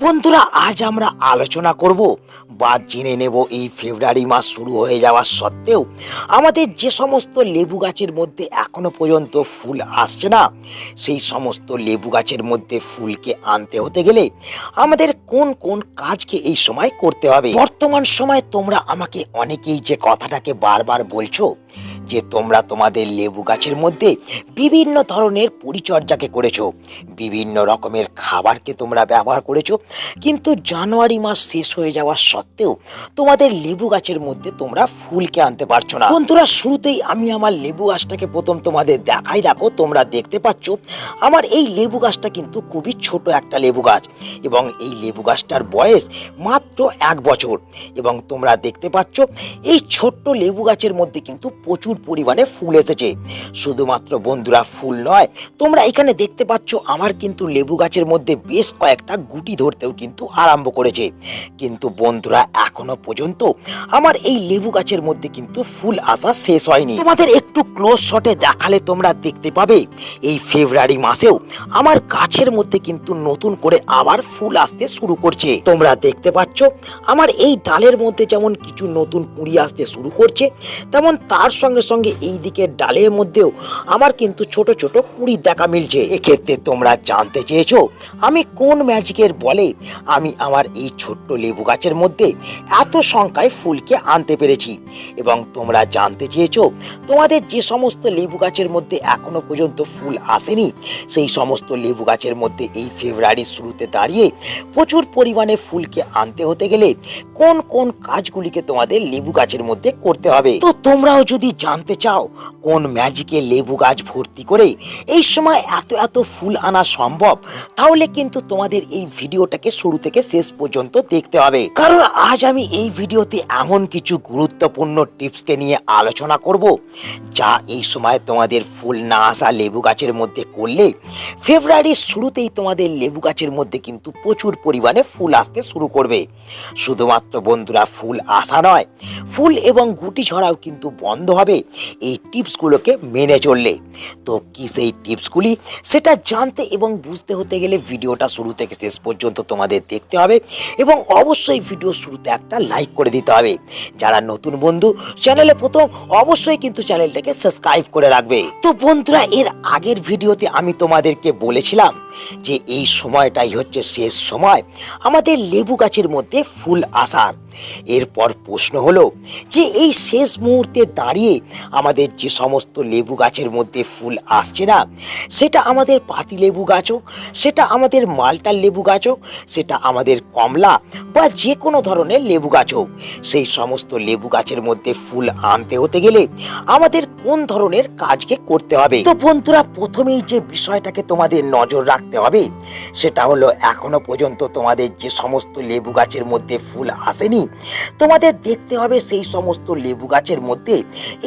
বন্ধুরা, আজ আমরা আলোচনা করব বা জেনে নেব এই ফেব্রুয়ারি মাস শুরু হয়ে যাওয়ার সত্ত্বেও আমাদের যে সমস্ত লেবু গাছের মধ্যে এখনও পর্যন্ত ফুল আসছে না, সেই সমস্ত লেবু গাছের মধ্যে ফুলকে আনতে হতে গেলে আমাদের কোন কোন কাজকে এই সময় করতে হবে? বর্তমান সময় তোমরা আমাকে অনেকেই যে কথাটাকে বারবার বলছো যে তোমরা তোমাদের লেবু গাছের মধ্যে বিভিন্ন ধরনের পরিচর্যাকে করেছ, বিভিন্ন রকমের খাবারকে তোমরা ব্যবহার করেছ, কিন্তু জানুয়ারি মাস শেষ হয়ে যাওয়ার সত্ত্বেও তোমাদের লেবু গাছের মধ্যে তোমরা ফুলকে আনতে পারছ না। বন্ধুরা, শুরুতেই আমি আমার লেবু গাছটাকে প্রথম তোমাদের দেখাই। দেখো, তোমরা দেখতে পাচ্ছ, আমার এই লেবু গাছটা কিন্তু খুবই ছোট একটা লেবু গাছ এবং এই লেবু গাছটার বয়স মাত্র এক বছর এবং তোমরা দেখতে পাচ্ছ, এই ছোট্ট লেবু গাছের মধ্যে কিন্তু প্রচুর পরিমাণে ফুল এসেছে। শুধুমাত্র বন্ধুরা, ফুল নয়, তোমরা এখানে দেখতে পাচ্ছ আমার কিন্তু লেবু গাছের মধ্যে বেশ কয়েকটা গুটি ধরতেও কিন্তু আরম্ভ করেছে। কিন্তু বন্ধুরা, এখনও পর্যন্ত আমার এই লেবু গাছের মধ্যে কিন্তু ফুল আসা শেষ হয়নি। তোমাদের একটু ক্লোজ শটে দেখালে তোমরা দেখতে পাবে, এই ফেব্রুয়ারি মাসেও আমার গাছের মধ্যে কিন্তু নতুন করে আবার ফুল আসতে শুরু করছে। তোমরা দেখতে পাচ্ছ, আমার এই ডালের মধ্যে যেমন কিছু নতুন কুড়ি আসতে শুরু করছে, তেমন তার সঙ্গে সঙ্গে এই দিকের ডালের মধ্যেও আমার কিন্তু ছোট ছোট কুড়ি দেখা মিলছে। এক্ষেত্রে তোমরা জানতে চেয়েছো, আমি কোন ম্যাজিকের বলে আমি আমার এই ছোট্ট লেবু গাছের মধ্যে এত সংখ্যায় ফুলকে আনতে পেরেছি? এবং তোমরা জানতে চেয়েছ, তোমাদের যে সমস্ত লেবু গাছের মধ্যে এখনও পর্যন্ত ফুল আসেনি, সেই সমস্ত লেবু গাছের মধ্যে এই ফেব্রুয়ারির শুরুতে দাঁড়িয়ে প্রচুর পরিমাণে ফুলকে আনতে হতে গেলে কোন কোন কাজগুলিকে তোমাদের লেবু গাছের মধ্যে করতে হবে? তো তোমরাও যদি জানতে চাও? কোন ম্যাজিকে লেবু গাছ ভর্তি করে এই সময় এত এত ফুল আনা সম্ভব? তাহলে কিন্তু তোমাদের এই ভিডিওটাকে শুরু থেকে শেষ পর্যন্ত দেখতে হবে। কারণ আজ আমি এই ভিডিওতে এমন কিছু গুরুত্বপূর্ণ টিপসকে নিয়ে আলোচনা করব, যা এই সময় তোমাদের ফুল না আসা লেবু গাছের মধ্যে করলে ফেব্রুয়ারির শুরুতেই তোমাদের লেবু গাছের মধ্যে কিন্তু প্রচুর পরিমাণে ফুল আসতে শুরু করবে। শুধুমাত্র বন্ধুরা, ফুল আসা নয়, ফুল এবং গুটি ছড়াও কিন্তু বন্ধ হবে। এই টিপসগুলোকে মেনে চললে। তো কি সেই টিপসগুলি? সেটা জানতে এবং বুঝতে হতে গেলে ভিডিওটা শুরু থেকে শেষ পর্যন্ত তোমাদের দেখতে হবে এবং অবশ্যই ভিডিও শুরুতে একটা লাইক করে দিতে হবে। যারা নতুন বন্ধু, চ্যানেলে প্রথম, অবশ্যই কিন্তু চ্যানেলটাকে সাবস্ক্রাইব করে রাখবে। তো বন্ধুরা, এর আগের ভিডিওতে আমি তোমাদেরকে বলেছিলাম যে এই সময়টাই হচ্ছে শেষ সময়। আমাদের লেবু গাছের মধ্যে ফুল আসার। এরপর প্রশ্ন হলো যে এই শেষ মুহূর্তে দাঁড়িয়ে আমাদের যে সমস্ত লেবু গাছের মধ্যে ফুল আসছে না, সেটা আমাদের পাতি লেবু গাছ হোক সেটা আমাদের মালটার লেবু গাছ হোক সেটা আমাদের কমলা বা যে কোনো ধরনের লেবু গাছ হোক সেই সমস্ত লেবু গাছের মধ্যে ফুল আনতে হতে গেলে আমাদের কোন ধরনের কাজকে করতে হবে? তো বন্ধুরা, প্রথমেই যে বিষয়টাকে তোমাদের নজর রাখতে হবে, সেটা হলো এখনও পর্যন্ত তোমাদের যে সমস্ত লেবু গাছের মধ্যে ফুল আসেনি তোমাদের দেখতে হবে সেই সমস্ত লেবু গাছের মধ্যে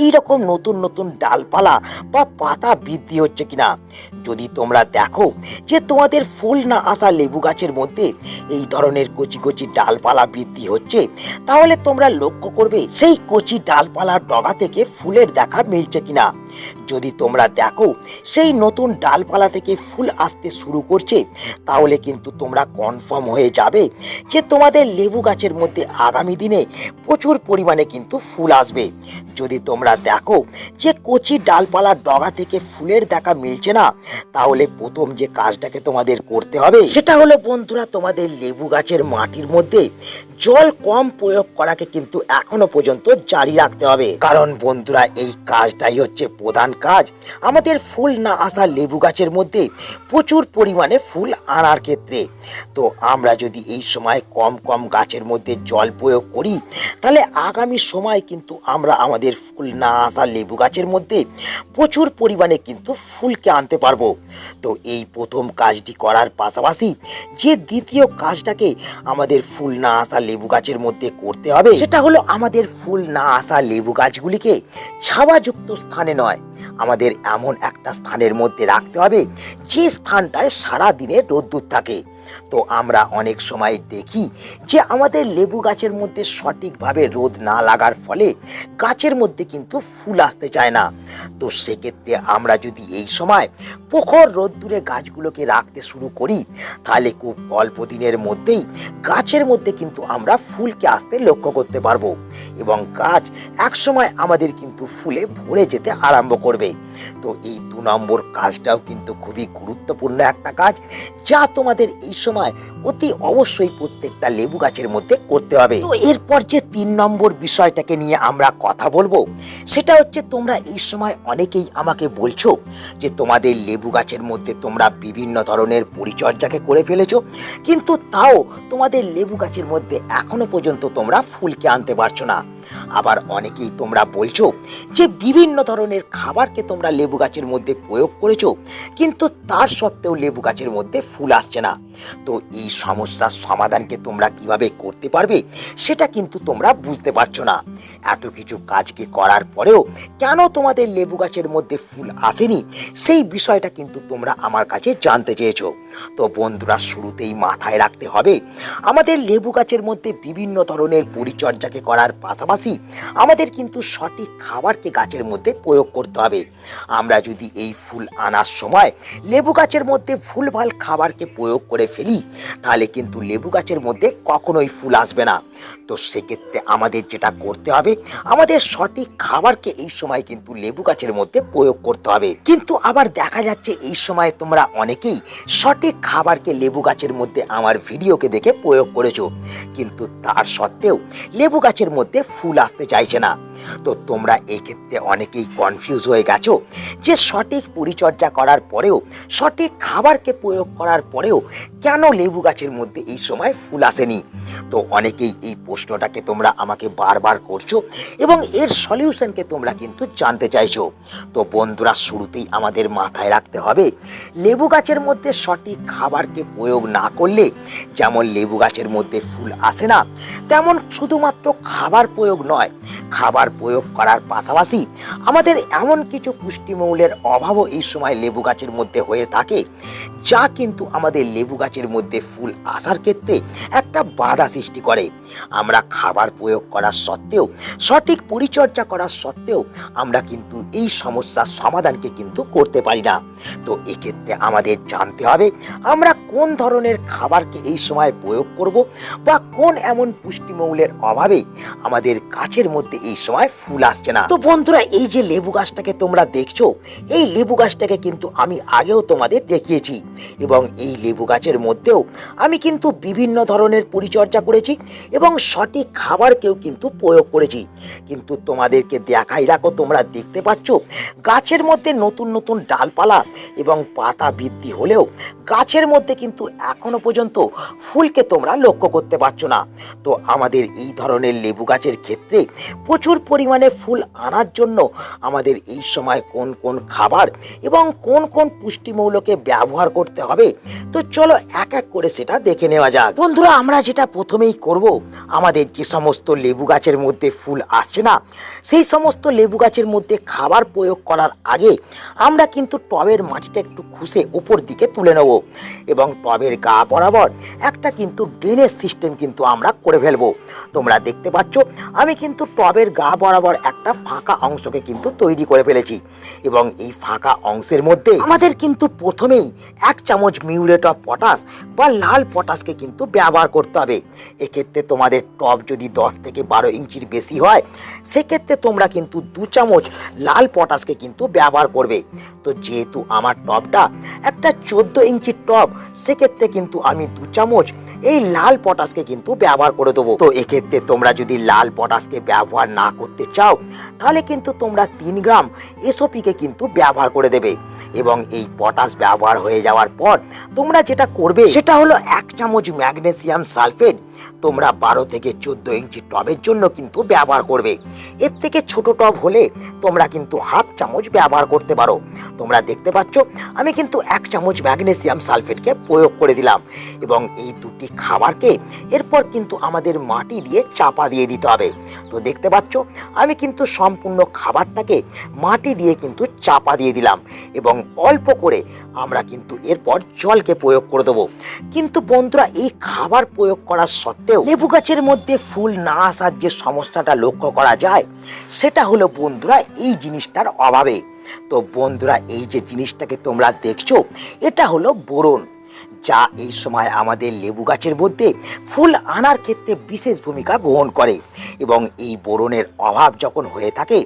এই রকম নতুন নতুন ডালপালা বা পাতা বৃদ্ধি হচ্ছে কিনা। যদি তোমরা দেখো যে তোমাদের ফুল না আসা লেবু গাছের মধ্যে এই ধরনের কচি কচি ডালপালা বৃদ্ধি হচ্ছে, তাহলে তোমরা লক্ষ্য করবে সেই কচি ডালপালার ডগা থেকে ফুলের দেখা মিলছে কিনা। যদি তোমরা দেখো, সেই নতুন ডালপালা থেকে ফুল আসতে শুরু করছে, তাহলে কিন্তু তোমরা কনফার্ম হয়ে যাবে যে তোমাদের লেবু গাছের মধ্যে আগামী দিনে প্রচুর পরিমাণে কিন্তু ফুল আসবে। যদি তোমরা দেখো যে কচি ডালপালার ডগা থেকে ফুলের দেখা মিলছে না, তাহলে প্রথম যে কাজটাকে তোমাদের করতে হবে, সেটা হলো বন্ধুরা তোমাদের লেবু গাছের মাটির মধ্যে জল কম প্রয়োগ করাকে কিন্তু এখনও পর্যন্ত জারি রাখতে হবে। কারণ বন্ধুরা, এই কাজটাই হচ্ছে প্রধান কাজ আমাদের ফুল না আসা লেবু গাছের মধ্যে প্রচুর পরিমাণে ফুল আনার ক্ষেত্রে। তো আমরা যদি এই সময় কম কম গাছের মধ্যে জল প্রয়োগ করি, তাহলে আগামী সময় কিন্তু আমরা আমাদের ফুল না আসা লেবু গাছের মধ্যে প্রচুর পরিমাণে কিন্তু ফুলকে আনতে পারব। তো এই প্রথম কাজটি করার পাশাপাশি যে দ্বিতীয় কাজটাকে আমাদের ফুল না আসা লেবু গাছের মধ্যে করতে হবে, সেটা হলো আমাদের ফুল না আসা লেবু গাছগুলিকে ছাওয়াযুক্ত স্থানে নয় আমাদের এমন একটা স্থানের মধ্যে রাখতে হবে যে স্থানটায় সারা দিনে রোদ্দুর থাকে। তো আমরা অনেক সময় দেখি যে আমাদের লেবু গাছের মধ্যে সঠিকভাবে রোদ না লাগার ফলে গাছের মধ্যে কিন্তু ফুল আসতে চায় না। তো সেক্ষেত্রে আমরা যদি এই সময় প্রখর রোদ্দুরে গাছগুলোকে রাখতে শুরু করি, তাহলে খুব অল্প দিনের মধ্যেই গাছের মধ্যে কিন্তু আমরা ফুলকে আসতে লক্ষ্য করতে পারব এবং গাছ একসময় আমাদের কিন্তু ফুলে ভরে যেতে আরম্ভ করবে। তো এই দু নম্বর কাজটাও কিন্তু খুবই গুরুত্বপূর্ণ একটা কাজ যা তোমাদের এই সময় অতি অবশ্যই প্রত্যেকটা লেবু গাছের মধ্যে করতে হবে। তো এরপর যে তিন নম্বর বিষয়টাকে নিয়ে আমরা কথা বলব, সেটা হচ্ছে তোমরা এই সময় অনেকেই আমাকে বলছো যে তোমাদের লেবু গাছের মধ্যে তোমরা বিভিন্ন ধরনের পরিচর্যাকে করে ফেলেছো, কিন্তু তাও তোমাদের লেবু গাছের মধ্যে এখনও পর্যন্ত তোমরা ফুলকে আনতে পারছ না। আবার অনেকেই তোমরা বলছো যে বিভিন্ন ধরনের খাবারকে তোমরা লেবু গাছের মধ্যে প্রয়োগ করেছ? কিন্তু তার সত্ত্বেও লেবু গাছের মধ্যে ফুল আসছে না। তো এই সমস্যার সমাধানকে তোমরা কীভাবে করতে পারবে, সেটা কিন্তু তোমরা বুঝতে পারছ না। এত কিছু কাজকে করার পরেও কেন তোমাদের লেবু গাছের মধ্যে ফুল আসেনি, সেই বিষয়টা কিন্তু তোমরা আমার কাছে জানতে চেয়েছো। তো বন্ধুরা, শুরুতেই মাথায় রাখতে হবে, আমাদের লেবু গাছের মধ্যে বিভিন্ন ধরনের পরিচর্যাকে করার পাশাপাশি আমাদের কিন্তু সঠিক খাবারকে গাছের মধ্যে প্রয়োগ করতে হবে। আমরা যদি এই ফুল আনার সময় লেবু গাছের মধ্যে ভুলভাল খাবারকে প্রয়োগ করে ফেলি, তাহলে কিন্তু লেবু গাছের মধ্যে কখনোই ফুল আসবে না। তো সেক্ষেত্রে আমাদের যেটা করতে হবে, আমাদের সঠিক খাবারকে এই সময় কিন্তু লেবু গাছের মধ্যে প্রয়োগ করতে হবে। কিন্তু আবার দেখা যাচ্ছে এই সময় তোমরা অনেকেই সঠিক খাবারকে লেবু গাছের মধ্যে আমার ভিডিওকে দেখে প্রয়োগ করেছ। কিন্তু তার সত্ত্বেও লেবু গাছের মধ্যে ফুল আসতে চাইছে না। তো তোমরা এক্ষেত্রে অনেকেই কনফিউজ হয়ে গেছো যে সঠিক পরিচর্যা করার পরেও, সঠিক খাবারকে প্রয়োগ করার পরেও কেন লেবু গাছের মধ্যে এই সময় ফুল আসেনি? তো অনেকেই এই প্রশ্নটাকে তোমরা আমাকে বারবার করছ এবং এর সলিউশনকে তোমরা কিন্তু জানতে চাইছো। তো বন্ধুরা, শুরুতেই আমাদের মাথায় রাখতে হবে, লেবু গাছের মধ্যে সঠিক খাবারকে প্রয়োগ না করলে যেমন লেবু গাছের মধ্যে ফুল আসে না, তেমন শুধুমাত্র খাবার প্রয়োগ নয়, খাবার প্রয়োগ করার পাশাপাশি আমাদের এমন কিছু পুষ্টিমূলের অভাবও এই সময় লেবু গাছের মধ্যে হয়ে থাকে, যা কিন্তু আমাদের লেবু গাছের মধ্যে ফুল আসার ক্ষেত্রে একটা বাধা সৃষ্টি করে। আমরা খাবার প্রয়োগ করার সত্ত্বেও, সঠিক পরিচর্যা করার সত্ত্বেও আমরা কিন্তু এই সমস্যার সমাধানকে কিন্তু করতে পারি না। তো এক্ষেত্রে আমাদের জানতে হবে, আমরা কোন ধরনের খাবারকে এই সময় প্রয়োগ করব বা কোন এমন পুষ্টিমৌলের অভাবে আমাদের গাছের মধ্যে এই সময় ফুল আসছে না। তো বন্ধুরা, এই যে লেবু গাছটাকে তোমরা দেখছ, এই লেবু গাছটাকে কিন্তু আমি আগেও তোমাদের দেখিয়েছি এবং এই লেবু গাছের মধ্যেও আমি কিন্তু বিভিন্ন ধরনের পরিচর্যা করেছি এবং সঠিক খাবারকেও কিন্তু প্রয়োগ করেছি। কিন্তু তোমাদেরকে দেখাই রাখো তোমরা দেখতে পাচ্ছ, গাছের মধ্যে নতুন নতুন ডালপালা এবং পাতা বৃদ্ধি হলেও গাছের মধ্যে কিন্তু এখনও পর্যন্ত ফুলকে তোমরা লক্ষ্য করতে পারছ না। তো আমাদের এই ধরনের লেবু গাছের ক্ষেত্রে প্রচুর পরিমাণে ফুল আনার জন্য আমাদের এই সময় কোন কোন খাবার এবং কোন কোন পুষ্টিমৌলকে ব্যবহার করতে হবে? তো চলো এক এক করে সেটা দেখে নেওয়া যাক। বন্ধুরা, আমরা যেটা প্রথমেই করব, আমাদের যে সমস্ত লেবু গাছের মধ্যে ফুল আসছে না, সেই সমস্ত লেবু গাছের মধ্যে খাবার প্রয়োগ করার আগে আমরা কিন্তু টবের মাটিটা একটু খুশে উপর দিকে তুলে নেব এবং টবের গা বরাবর একটা কিন্তু ড্রেনেজ সিস্টেম কিন্তু আমরা করে ফেলব। তোমরা দেখতে পাচ্ছ, আমি কিন্তু টবের গা বরাবর একটা ফাঁকা অংশকে কিন্তু তৈরি করে ফেলেছি। এবং এই ফাঁকা অংশের মধ্যে আমাদের কিন্তু প্রথমেই এক চামচ মিউরেট অফ পটাশ বা লাল পটাশকে কিন্তু ব্যবহার করতে হবে। এক্ষেত্রে তোমাদের টপ যদি দশ থেকে বারো ইঞ্চির বেশি হয় সেক্ষেত্রে তোমরা কিন্তু দু চামচ লাল পটাশকে কিন্তু ব্যবহার করবে। তো যেহেতু আমার টবটা একটা চোদ্দ ইঞ্চির টব সেক্ষেত্রে কিন্তু আমি দু চামচ এই লাল পটাশকে কিন্তু ব্যবহার করে দেবো। তো এক্ষেত্রে তোমরা যদি লাল পটাশকে ব্যবহার না করতে চাও, তাহলে কিন্তু তোমরা তিন গ্রাম এসওপিকে কিন্তু ব্যবহার করে দেবে। এবং এই পটাশ ব্যবহার হয়ে যাওয়ার পর তোমরা যেটা করবে, সেটা হলো এক চামচ ম্যাগনেসিয়াম সালফেট তোমরা বারো থেকে চোদ্দ ইঞ্চি টবের জন্য কিন্তু ব্যবহার করবে। এর থেকে ছোট টব হলে তোমরা কিন্তু হাফ চামচ ব্যবহার করতে পারো। তোমরা দেখতে পাচ্ছ, আমি কিন্তু এক চামচ ম্যাগনেসিয়াম সালফেটকে প্রয়োগ করে দিলাম এবং এই দুটি খাবারকে এরপর কিন্তু আমাদের মাটি দিয়ে চাপা দিয়ে দিতে হবে। তো দেখতে পাচ্ছ, আমি কিন্তু সম্পূর্ণ খাবারটাকে মাটি দিয়ে কিন্তু চাপা দিয়ে দিলাম এবং অল্প করে আমরা কিন্তু এরপর জলকে প্রয়োগ করে দেবো। কিন্তু বন্ধুরা, এই খাবার প্রয়োগ করার সত্ত্বেও লেবু গাছের মধ্যে ফুল না আসার যে সমস্যাটা লক্ষ্য করা যায়, সেটা হলো বন্ধুরা এই জিনিসটার অভাবে। তো বন্ধুরা এই যে জিনিসটাকে তোমরা দেখছ, এটা হলো বোরন। যা এই সময় আমাদের লেবু গাছের মধ্যে ফুল আনার ক্ষেত্রে বিশেষ ভূমিকা গ্রহণ করে এবং এই বোরনের অভাব যখন হয়ে থাকে,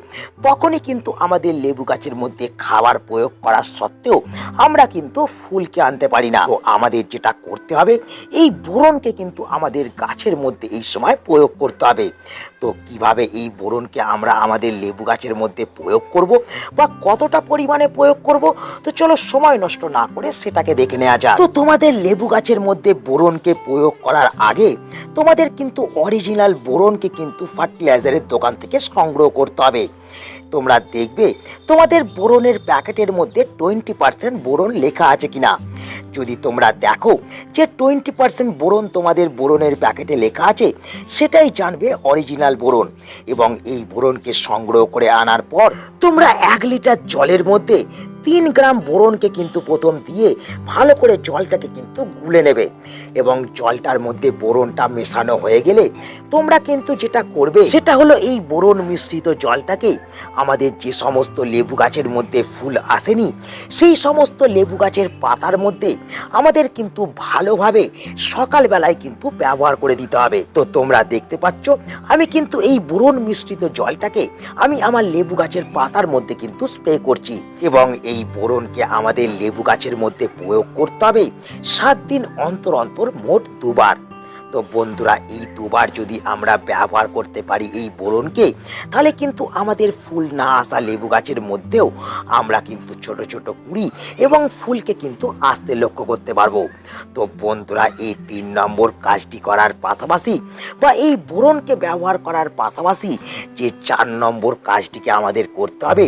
তখনই কিন্তু আমাদের লেবু গাছের মধ্যে খাবার প্রয়োগ করার সত্ত্বেও আমরা কিন্তু ফুলকে আনতে পারি না। তো আমাদের যেটা করতে হবে, এই বোরনকে কিন্তু আমাদের গাছের মধ্যে এই সময় প্রয়োগ করতে হবে। তো কীভাবে এই বোরনকে আমরা আমাদের লেবু গাছের মধ্যে প্রয়োগ করব বা কতটা পরিমাণে প্রয়োগ করব, তো চলো সময় নষ্ট না করে সেটাকে দেখে নেওয়া যায় তো তোমাদের লেবু গাছের মধ্যে বোরনকে প্রয়োগ করার আগে তোমাদের কিন্তু অরিজিনাল বোরনকে কিন্তু ফার্টিলাইজারের দোকান থেকে সংগ্রহ করতে হবে। তোমরা দেখবে তোমাদের বোরনের প্যাকেটের মধ্যে টোয়েন্টি পার্সেন্ট বোরন লেখা আছে কিনা। যদি তোমরা দেখো যে টোয়েন্টি পার্সেন্ট বোরন তোমাদের বোরনের প্যাকেটে লেখা আছে, সেটাই জানবে অরিজিনাল বোরন এবং এই বোরনকে সংগ্রহ করে আনার পর তোমরা এক লিটার জলের মধ্যে তিন গ্রাম বোরনকে কিন্তু প্রথম দিয়ে ভালো করে জলটাকে কিন্তু গুলে নেবে। এবং জলটার মধ্যে বোরনটা মেশানো হয়ে গেলে তোমরা কিন্তু যেটা করবে, সেটা হলো এই বোরন মিশ্রিত জলটাকে আমাদের যে সমস্ত লেবু গাছের মধ্যে ফুল আসেনি, সেই সমস্ত লেবু গাছের পাতার মধ্যে আমাদের কিন্তু ভালোভাবে সকালবেলায় কিন্তু ব্যবহার করে দিতে হবে। তো তোমরা দেখতে পাচ্ছ, আমি কিন্তু এই বোরন মিশ্রিত জলটাকে আমি আমার লেবু গাছের পাতার মধ্যে কিন্তু স্প্রে করছি। এবং এই বোরনকে আমাদের লেবু গাছের মধ্যে প্রয়োগ করতে হবে। সাত দিন অন্তর অন্তর মোট দুবার। তো বন্ধুরা, এই দুবার যদি আমরা ব্যবহার করতে পারি এই বোরনকে, তাহলে কিন্তু আমাদের ফুল না আসা লেবু গাছের মধ্যেও আমরা কিন্তু ছোট ছোট কুড়ি এবং ফুলকে কিন্তু আসতে লক্ষ্য করতে পারব। তো বন্ধুরা, এই তিন নম্বর কাজটি করার পাশাপাশি বা এই বোরনকে ব্যবহার করার পাশাপাশি যে চার নম্বর কাজটিকে আমাদের করতে হবে,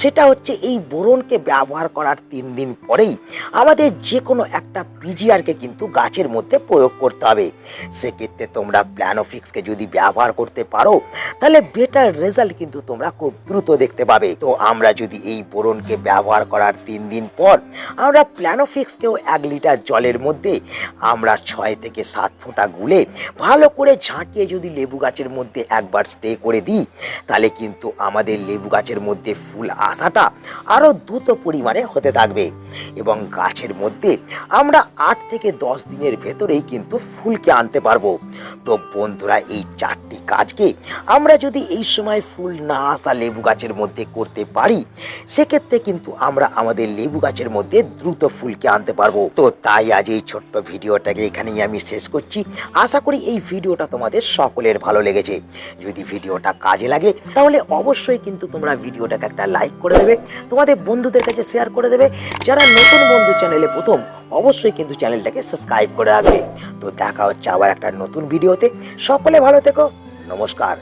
সেটা হচ্ছে এই বোরনকে ব্যবহার করার তিন দিন পরেই আমাদের যে কোনো একটা পিজিআরকে কিন্তু গাছের মধ্যে প্রয়োগ করতে হবে। সেক্ষেত্রে তোমরা প্ল্যানোফিক্সকে যদি ব্যবহার করতে পারো, তাহলে বেটার রেজাল্ট কিন্তু তোমরা খুব দ্রুত দেখতে পাবে। তো আমরা যদি এই বোরনকে ব্যবহার করার তিন দিন পর, আমরা প্ল্যানোফিক্সকেও এক লিটার জলের মধ্যে আমরা ছয় থেকে সাত ফোঁটা গুলে ভালো করে ঝাঁকিয়ে যদি লেবু গাছের মধ্যে একবার স্প্রে করে দিই, তাহলে কিন্তু আমাদের লেবু গাছের মধ্যে ফুল আসাটা আরও দ্রুত পরিমাণে হতে থাকবে। এবং গাছের মধ্যে আমরা আট থেকে দশ দিনের ভেতরেই কিন্তু ফুলকে আনতে পারব। তো বন্ধুরা, এই চারটি কাজকে আমরা যদি এই সময় ফুল না আসা লেবু গাছের মধ্যে করতে পারি, সেক্ষেত্রে কিন্তু আমরা আমাদের লেবু গাছের মধ্যে দ্রুত ফুলকে আনতে পারব। তো তাই আজ এই ছোট্ট ভিডিওটাকে এখানেই আমি শেষ করছি। আশা করি এই ভিডিওটা তোমাদের সকলের ভালো লেগেছে। যদি ভিডিওটা কাজে লাগে, তাহলে অবশ্যই কিন্তু তোমরা ভিডিওটাকে একটা লাইক করে দেবে, তোমাদের বন্ধুদের কাছে শেয়ার করে দেবে। যারা নতুন বন্ধু চ্যানেলে প্রথম, অবশ্যই কিন্তু চ্যানেলটাকে সাবস্ক্রাইব করে রাখবে। তো দেখা হচ্ছে আবার একটা নতুন ভিডিওতে সকলে ভালো থেকো। নমস্কার।